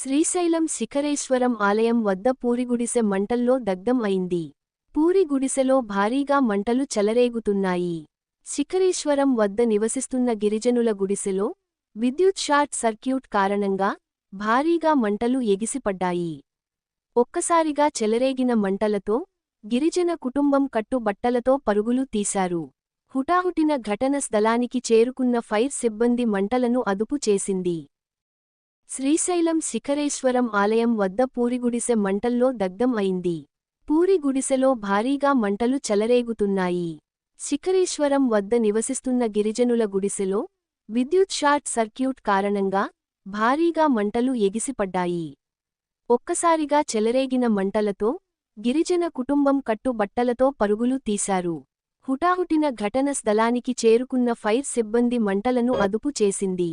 శ్రీశైలం శిఖరేశ్వరం ఆలయం వద్ద పూరిగుడిసె మంటల్లో దగ్ధం అయింది. పూరిగుడిసెలో భారీగా మంటలు చెలరేగుతున్నాయి. శిఖరేశ్వరం వద్ద నివసిస్తున్న గిరిజనుల గుడిసెలో విద్యుత్ షార్ట్ సర్క్యూట్ కారణంగా భారీగా మంటలు ఎగిసిపడ్డాయి. ఒక్కసారిగా చెలరేగిన మంటలతో గిరిజన కుటుంబం కట్టుబట్టలతో పరుగులు తీశారు. హుటాహుటిన ఘటన స్థలానికి చేరుకున్న ఫైర్ సిబ్బంది మంటలను అదుపు చేసింది. శ్రీశైలం శిఖరేశ్వరం ఆలయం వద్ద పూరిగుడిసె మంటల్లో దగ్ధం అయింది. పూరి గుడిసెలో భారీగా మంటలు చెలరేగుతున్నాయి. శిఖరేశ్వరం వద్ద నివసిస్తున్న గిరిజనుల గుడిసెలో విద్యుత్ షార్ట్ సర్క్యూట్ కారణంగా భారీగా మంటలు ఎగిసిపడ్డాయి. ఒక్కసారిగా చెలరేగిన మంటలతో గిరిజన కుటుంబం కట్టుబట్టలతో పరుగులు తీశారు. హుటాహుటిన ఘటన స్థలానికి చేరుకున్న ఫైర్ సిబ్బంది మంటలను అదుపు చేసింది.